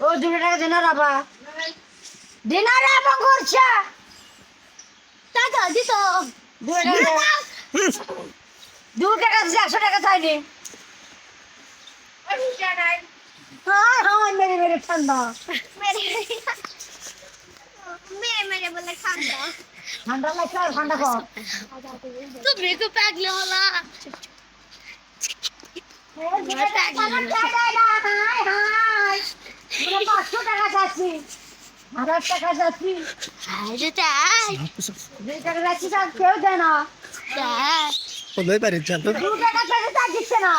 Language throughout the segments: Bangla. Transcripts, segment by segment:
ও দুটো টাকা দেন আর আবার দিনার এবং করছে? টাকা দিত। দু টাকা দিছে একশো টাকা চাইনি। হ্যাঁ হ্যাঁ মেরে মেরে ঠান্ডা। মেরে মেরে বলে ঠান্ডা। ঠান্ডা লাগছে আর ঠান্ডা কর। তুমি তো পাগলে হলা পাঁচশো টাকা চাচ্ছি হাজার টাকা চাচ্ছি। আরে তাই। দুই টাকা চাচ্ছি তার কেউ দেয় না। তাই। ওদের বাড়ির যাব। দু টাকা চাচ্ছি তার দিচ্ছে না।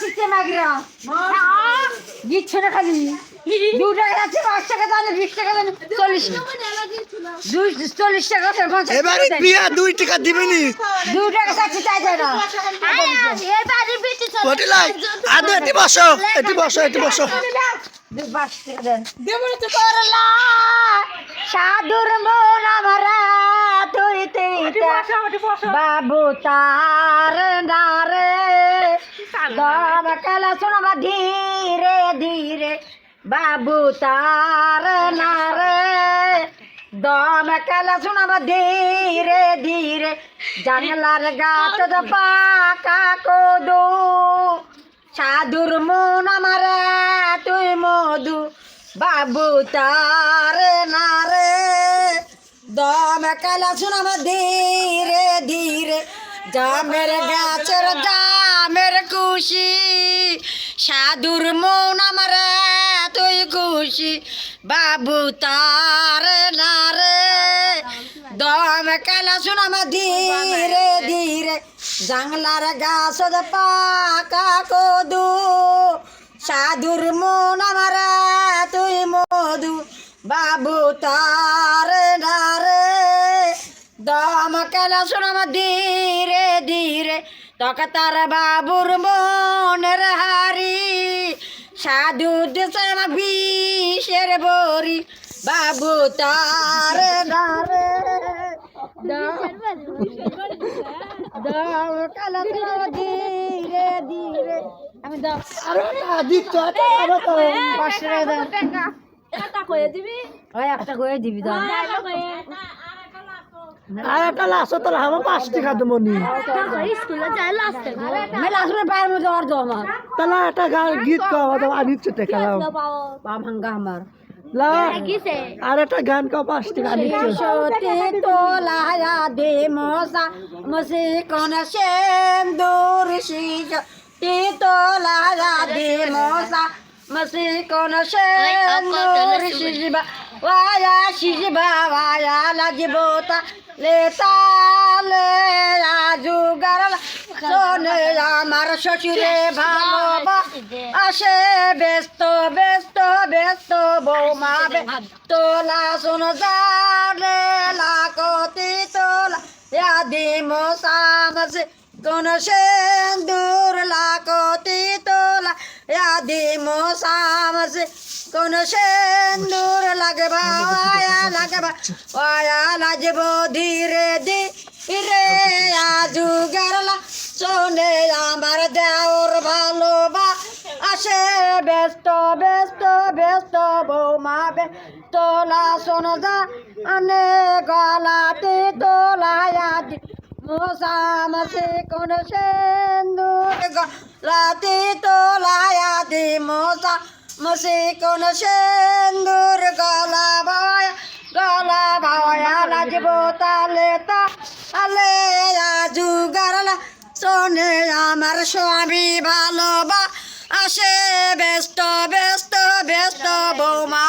দিচ্ছে না কিরা দিচ্ছে না খালি। দু টাকা যাচ্ছে পাঁচ টাকা দানে বিশ টাকা দানে চল্লিশ দুই চল্লিশ টাকা আছে, পঞ্চাশ টাকা এবারে। বিয়া দুই টাকা দু চাচ্ছি না। এবারে বেটি বসো এটি বসো এটি বসো। সাধুর মন আমার তুইতে বাবু তার নারে দম কালা শোনাবা ধীরে ধীরে। বাবু তার নারে দম কালা শোনাবা ধীরে ধীরে। জানলার গাছ পাকা কদু। সাধুর মন বাবু তার নারে। দম কালা শোনাব ধীরে ধীরে। জামের গাছের জামের খুশি। সাধুর মন আমার তুই খুশি। বাবু তার নারে। দম কালা শোনাব ধীরে ধীরে। জাংলার গাছ পাকা কদু। সাধুর মন আমার, তুই মধু। বাবু তার নারে দম কেলা শোনাম ধীরে ধীরে? তক তার বাবুর মনের হারি। সাধু দেশে আমার বিষের বরি। বাবু তার নারে দম কেলা শোনাম ধীরে ধীরে? আমি দাও আরে আদিত্য পাঁচশো টাকা দাও। ওই একটা করে দিবি দাও। আর একটা লাস্ট তাহলে আমার পাঁচ টাকা দেবো নি স্কুলে যাই লাস্টে মেলা আসলে পায়ের মধ্যে অর্ধ আমার। তাহলে একটা গান গীত গাওয়া দাও আনিচ্ছে টাকা দাও পা ভাঙ্গা আমার। আর একটা গান গাও পাঁচ টাকা সতী তোলায়া দে মশা মসি কোন সেন্দুর শিজ তি তোলায়া দে মশা মসি কোন সেন্দুর শিজবা ওয়া শিজবা ওয়া লাজবোতা লেতা লে আজু গারলা সোনে আমার শ্বশুরে ভালোবা আসে ব্যস্ত ব্যস্ত ব্যস্ত বৌমা তোলা শোন জানে লাকতি তোলা ইয়াদি মোসামসে কোন সেন্দুর লাকতি তোলা, ইয়াদি মোসামসে কোন সেন্দুর লাগবা, আয়া লাগবা, আয়া লাজব ধীরে ধীরে। আজু গরলা শোনে আমার দেওর ভালোবা। আসে ব্যস্ত ব্যস্ত ব্যস্ত বৌমা তোলা শোন যা, আনে গলাতে তোলায়াদি মোসামসে কোন সেন্দুর গলাতে তোলায়াদি মোসা মসে কোন সেন্দুর গলা ভায়া গলা ভায়া লাজব তালে তা আলে আজু গারলা শোনে আমার স্বামী ভালোবা, আসে ব্যস্ত ব্যস্ত ব্যস্ত বৌমা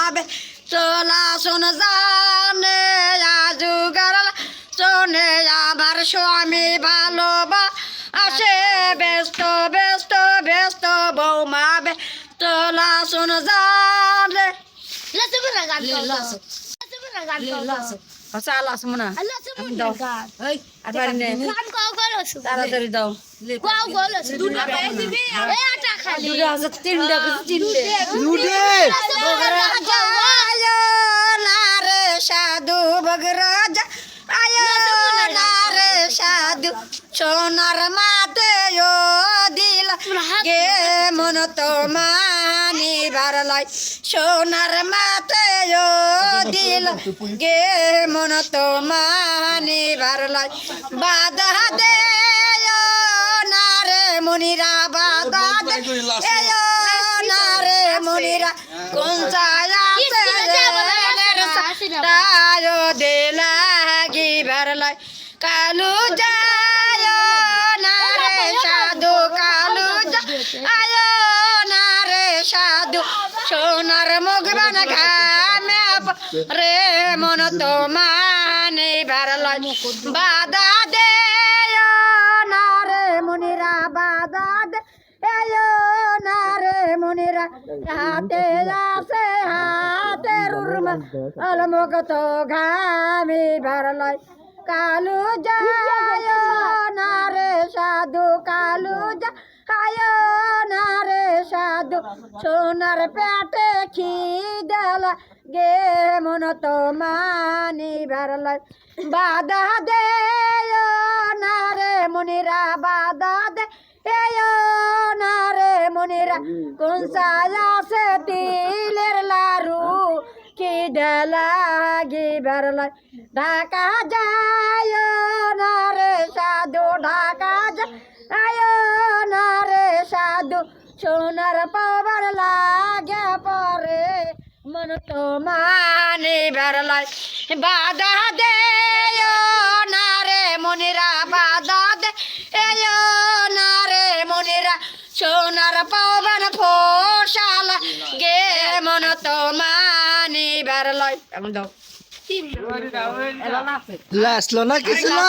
চলা শোন জানে লাসে আমি বলা দাও। গান। এই, আর পারি নে। গান গাও গাও লাসে তাড়াতাড়ি দাও। গাও গাও লাসে দুটা পায়ে দিবি। এ আটা খালি। দুটো আছে তিনটে কিছু তিনটে। লুডে! লাসে বলা গান আয়ো না রে সাধু বগরাজ। আয়ো না রে সাধু সোনার মাতে ও দিল। গে মন তো মানি বারলাই সোনার মাতে ও দিল। গে মন তো মানি বারলাই বাধা দে ও না রে মনিরা বাধা দে এয়ো না রে মনিরা কোন ছায়াতে দে কালু যায় না সাধু, কালু আয়ো না সাধু। সোনার মুখবান ঘামে রে মন তো মানে ভরলাই বাধা দে না রে মনিরা, বাধা দে না রে মনিরা। হাতে আছে হাতের উর্মা অলমুখ ঘামি ভরলাই কালু যায় না রে সাধু কালু যায় না রে সাধু। সোনার পেটে খিদল গে মন তো মানি ভরলাই বাধা দে না রে মনিরা বাধা দে এয়ো না রে মনিরা। কোন তিলের লারু কি লাগি বেরলাই? ঢাকা যায় না রে সাধু, ঢাকা যায় না রে সাধু। সোনার পাবার লাগে পরে, মন তো মানে বেরলাই। বাধা দে না রে দে গে এখন দাও। লাসলো না কিছু না?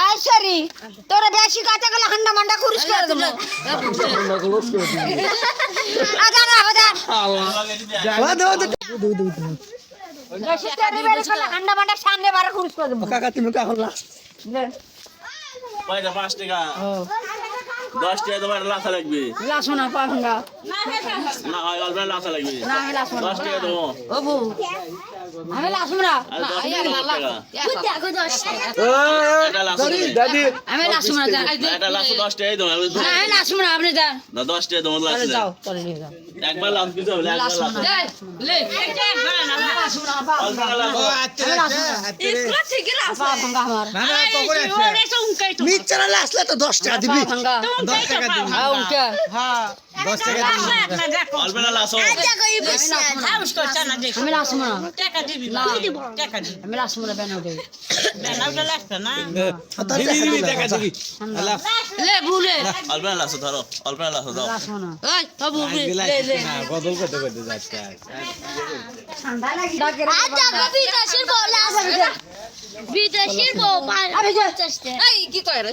আইসারি তোরা বেশি কথা গেলে হান্ডা মান্ডা খুরিস করে দেবো তেরি বেরি করলে হান্ডা মান্ডা সামনে বারে খুরিস করে দেবো কাকা তুমি কাখন লাস পয়সা পাঁচ টাকা দশ টাকা তোমার লাথা লাগবে। লাসো না পা ভাঙ্গা না হয় অল্প লাথা লাগবে। না আমি লাসো না। দশ টাকা দেবো। আমি লাসো না। আমি লাসো না যান একটা দশ টাকাই দেবো। আমি লাসো না আপনি যান না দশ টাকা দেবো তাহলে যাও। পরে নিয়ে যাও। একবার হবে লাসো না। তো 10 টাকা দিবি লাসো না না। তো। রে আজ আগো বিদেশের বউ লাসে বিদেশের বউ এই কি কয় রে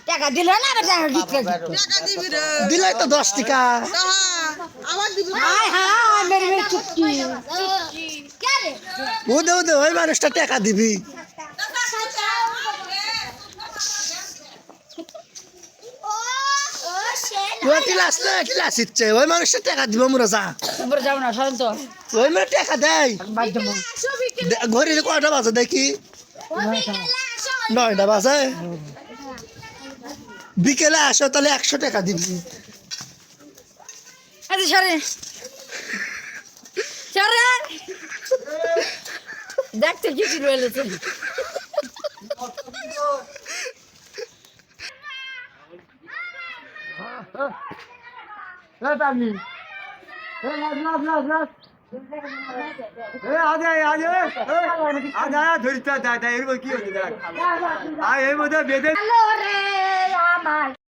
টাকা দিলে না আবার টাকা গীত দিলাই তো 10 টাকা। হাই হাই মেরে মেরে চুটকি। কে রে? ও দেও দেও ওই মানুষটা টাকা দিবি। ও ও সে ও কি লাসলে কি লাসিচ্ছে ওই মানুষটা টাকা দিব মোরা যা। না ওই মানে টাকা দেয়। দেবো কয়টা বাজে দেখি? নয়টা বাজে। বিকেলে আসো তাহলে একশো টাকা দিবি সরে। সরে। দেখতে কিছু রয়েছে এর কি হচ্ছে দেখ। আর এর মধ্যে বেঁধে আমার